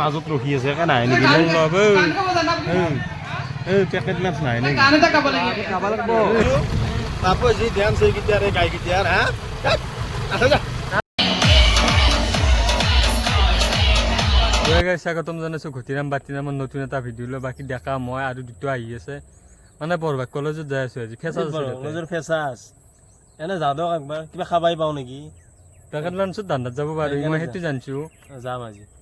মাজত ৰখি আছে একে নাহে নেকি? পেকেট মাছ নাহে নেকি? যি গাই হা? গাই স্বাগতম জনাইছোঁ। ঘটিৰাম বাতিৰামৰ নতুন এটা ভিডিঅ'লৈ বাকী ডেকা মই আৰু দুটা আহি আছে। মানে বৰভাগ কলেজত যাই আছোঁ আজি। ফেচাৰ নজৰ ফেচাছ। এনে যাওঁ দিয়ক একবাৰ। কিবা খাবাই পাওঁ নেকি? পেকেট লাঞ্চত ধান্দাত যাব পাৰোঁ। মই সেইটো জানিছোঁ। যাম আজি।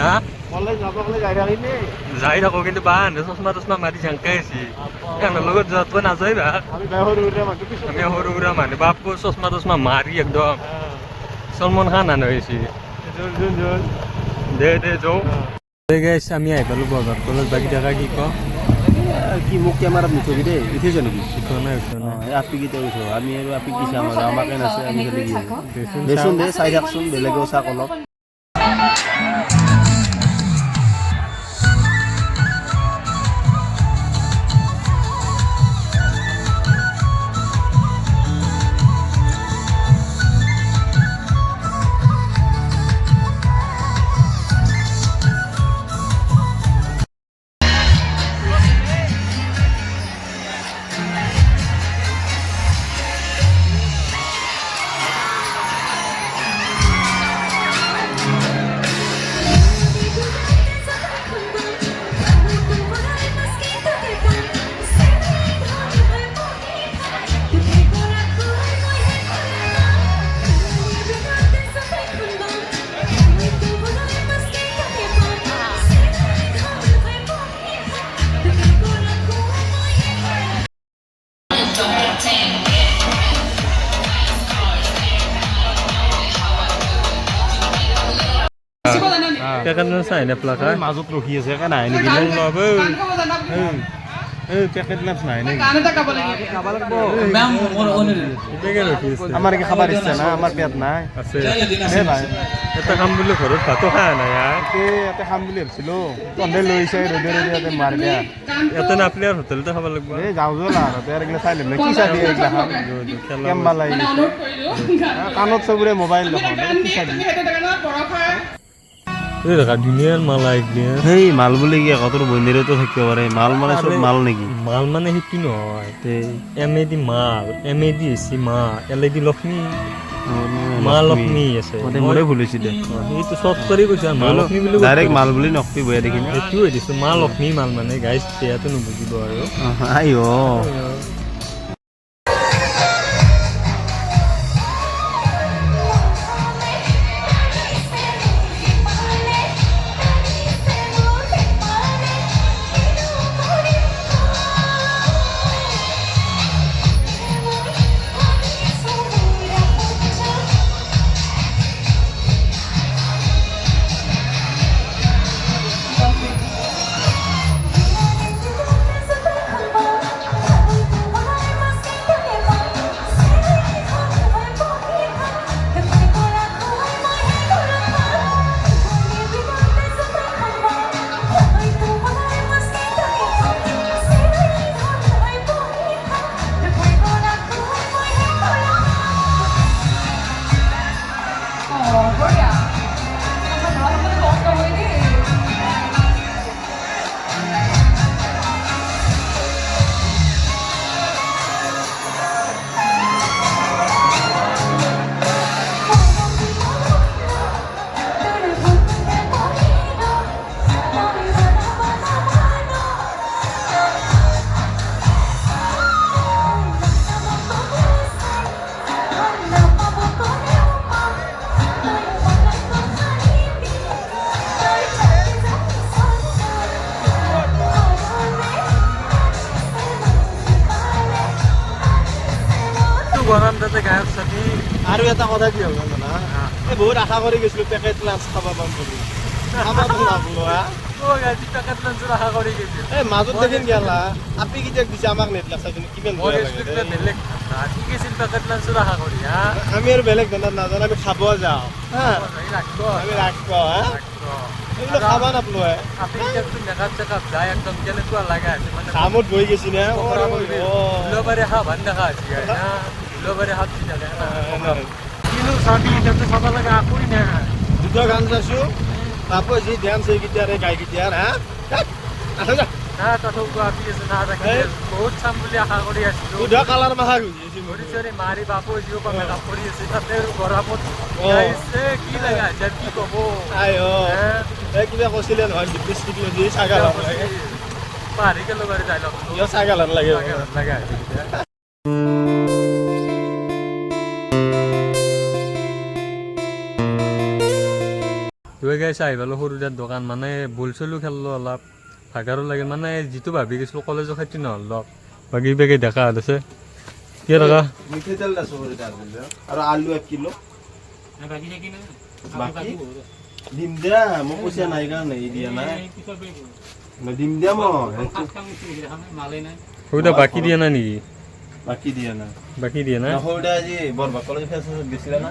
হা? কলেজ যাব গ'লে যাই থাকো কিন্তু বা আনে চশমা টচমা মাৰি ঝাংকাই আছে সিহঁতৰ লগত যোৱাতকৈ নাযায় বা আমি সৰু সৰু মানুহ পিছত। আমি সৰু সুৰা মানুহ বাপু চশমা টচমা মাৰি একদম। চলমান খান আন হৈছে যোন যোন যোন দে দে যাওঁ। গাইছ আমি আহি পালোঁ বৰভাগ কলেজ বাকী থকা কি কওঁ কি মোক কেমেৰাত নুঠবি দেই উঠিছ নেকি? উঠোৱা নাই উঠোৱা নাই আপিকেইটা উঠো। আমি আৰু আপি কি চাম আৰু আমাকে নাছে আমি খালি দেচোন দেচোন দে চাই থাকচোন বেলেগেও চাক অলপ। পেকেট মাছ নাহে নেকি গান এটা গাব লাগিব পেকেট ৰখি আছে আমাৰ কি খাবার ইচ্ছা না আমাৰ পেট নাই আছে এ ভাই এটা কাম বুলি ঘৰত ভাতো খাই নাই ইয়াতে খাম বুলি ভাবিছিলো তহঁতে লৈ আহিছে ৰ'দে ৰ'দে ইয়াতে মাৰ দিয়া ইয়াতে নাপলে আৰু হোটেলতে খাব লাগিব এই যাওঁ যোৱা আৰু এইগিলা চাই ল'ম কি চাবি এইগিলা খাম কেম্বা লাগি মানে অনুৰোধ কৰিলোঁ গান কাণত চবৰে মোবাইল মানে দেখোন কি দিয়ে চাবি এই ধুনীয়া মাল একদিন সেই মাল বুলি কি আকৌ তোৰ বন্দিৰতো থাকিব পাৰে? মাল মানে চব মাল নেকি? মাল মানে সেইটো নহয়। এম এ দি মাল এম এ দি হৈছে মা এল এ দি লক্ষ্মী। মা লক্ষ্মী। আছে। মোৰে ভুল হৈছে দে অ, চৰ্ট কৰি কৈছো মা লক্ষ্মী বুলি ডাইৰেক্ট মাল বুলি নকবি বয়া দেখি সেইটোৱে দিছো মা লক্ষ্মী মাল মানে গাইজ তেয়াতো নুবুজিব আৰু। অ গৰম গায়ক আৰু এটা কথা কি হ'ল জানা এই বহুত আশা কৰি গৈছিলো পেকেট লাঞ্চ খাব পাম বুলি। মাজত দেখোন গেলা আপি কেতিয়া দিছে আমাক নেটলাক চাইছিল কিমান। বেলেগ আমি আৰু বেলেগ ধৰণৰ নাজানো আমি খাব যাওঁ আমি ৰাখব এইবিলাক খাবা নাপলো কামত বহি গেছি না? লাগে আকৰি না দুটা গান চাইছো তারপর যে ধ্যান সেই গিটার এই গাই গিটার হ্যাঁ? আচ্ছা যা তুই গাইছে আহি পালো সৰু তাত দোকান মানে বল চলো খেললো অলপ। ভাগাৰো লাগে মানে যিটো ভাবি গৈছিলো কলেজৰ খেতি নহ'ল লগ বাকী বাকী দেখা আছে। কি টকা মিঠাই আছে আৰু আলু এক কিলো। বাকী দিম দিয়া পইচা নাই কাৰণে দিয়া নাই। দিম দিয়া মই। সৰুদা বাকী দিয়া নাই নেকি? বাকী দিয়া নাই। বাকী দিয়া নাই? সৰুদা আজি কলেজ ফেচাছত না?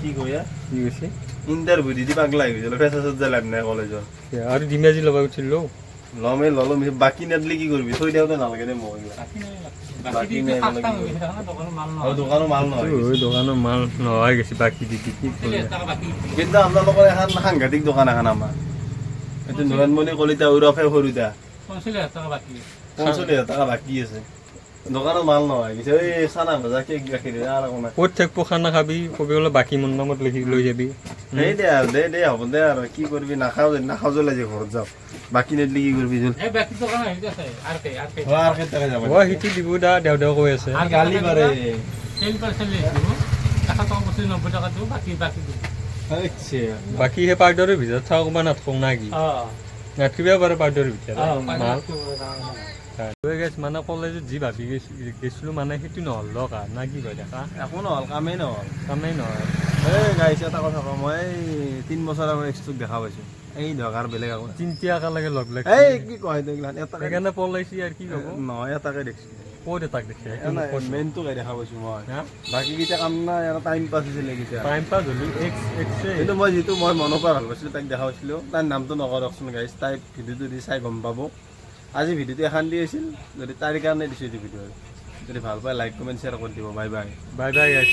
কি কয়া কি কৈছে ইণ্টাৰভিউ দি দি পাগলা হৈ গৈছিল ফেচাছত যে লাভ নাই কলেজত আৰু ডিমাজি ল'ব লমে ললো বাকী নেদলি কি কৰিবি? থৈ নালাগে দে বাকী দোকানো মাল নহয়। ঐ দোকানৰ মাল নহয় গৈছে বাকী দি দি কি কিন্তু আপোনালোকৰ এখন সাংঘাতিক দোকান এখন আমাৰ। এইটো নয়নমণি কলিতা উৰফে সৰুতা। পঞ্চল্লিছ হাজাৰ টকা বাকী আছে। দোকানত মাল নহয় কিছু এই চানা ভজা কেক গাখীৰ আৰু একো নাই। ক'ত থাকিব খানা খাবি? কবি বোলে বাকী মোৰ নামত লিখি লৈ যাবি। সেই দে আৰু দে দে হ'ব দে আৰু কি কৰিবি নাখাওঁ যদি নাখাওঁ জ্বলাই যে ঘৰত যাওঁ। বাকী নেদলি কি কৰিবি জল? অ, সিটি দিব দা দেও দেও কৈ আছে। গালি পাৰে। আচ্ছা। বাকী সেই পাউডাৰৰ ভিতৰত থকা ক'ৰবাত নাথাকোঁ না কি? নাথাকিব পাৰে পাউডাৰৰ ভিতৰত। মাল। তই গেছ মানে কলেজত যি ভাবি গৈছি- গৈছিলো মানে সেইটো নহ'ল দৰকাৰ না কি কয় দেখা? একো নহ'ল কামেই নহ'ল। কামেই নহয় এই গাইছে এটা কথা কওঁ মই তিন বছৰ আগত এক্সটোক দেখা পাইছোঁ। এই দৰকাৰ বেলেগ নাই। একেলগে লগ লাগি এই কি কয় সেইকাৰণে পলাইছি আৰু কি ক'ব? নহয় এটাকে দেখিছোঁ। ক'ত এটাক দেখে? মেইনটোকে দেখা পাইছোঁ মই। হা? বাকী কাম নাই এটা টাইম পাছ হৈছিলে কেইটা টাইম পাছ হ'লি কিন্তু মই যিটো মই মনৰ পৰা ভালো পাইছিলোঁ তাইক দেখা পাইছিলোঁ। তাইৰ নামটো নকৰকচোন গাইছ তাই ভিডিঅ'টো দি চাই গম পাব। আজি ভিডিঅ'টো এখন দি আছিল, যদি তাৰ কাৰণে দিছোঁ এইটো ভিডিঅ' যদি ভালো পায় লাইক কমেণ্ট শ্বেয়াৰ কৰি দিব। Bye bye bye bye guys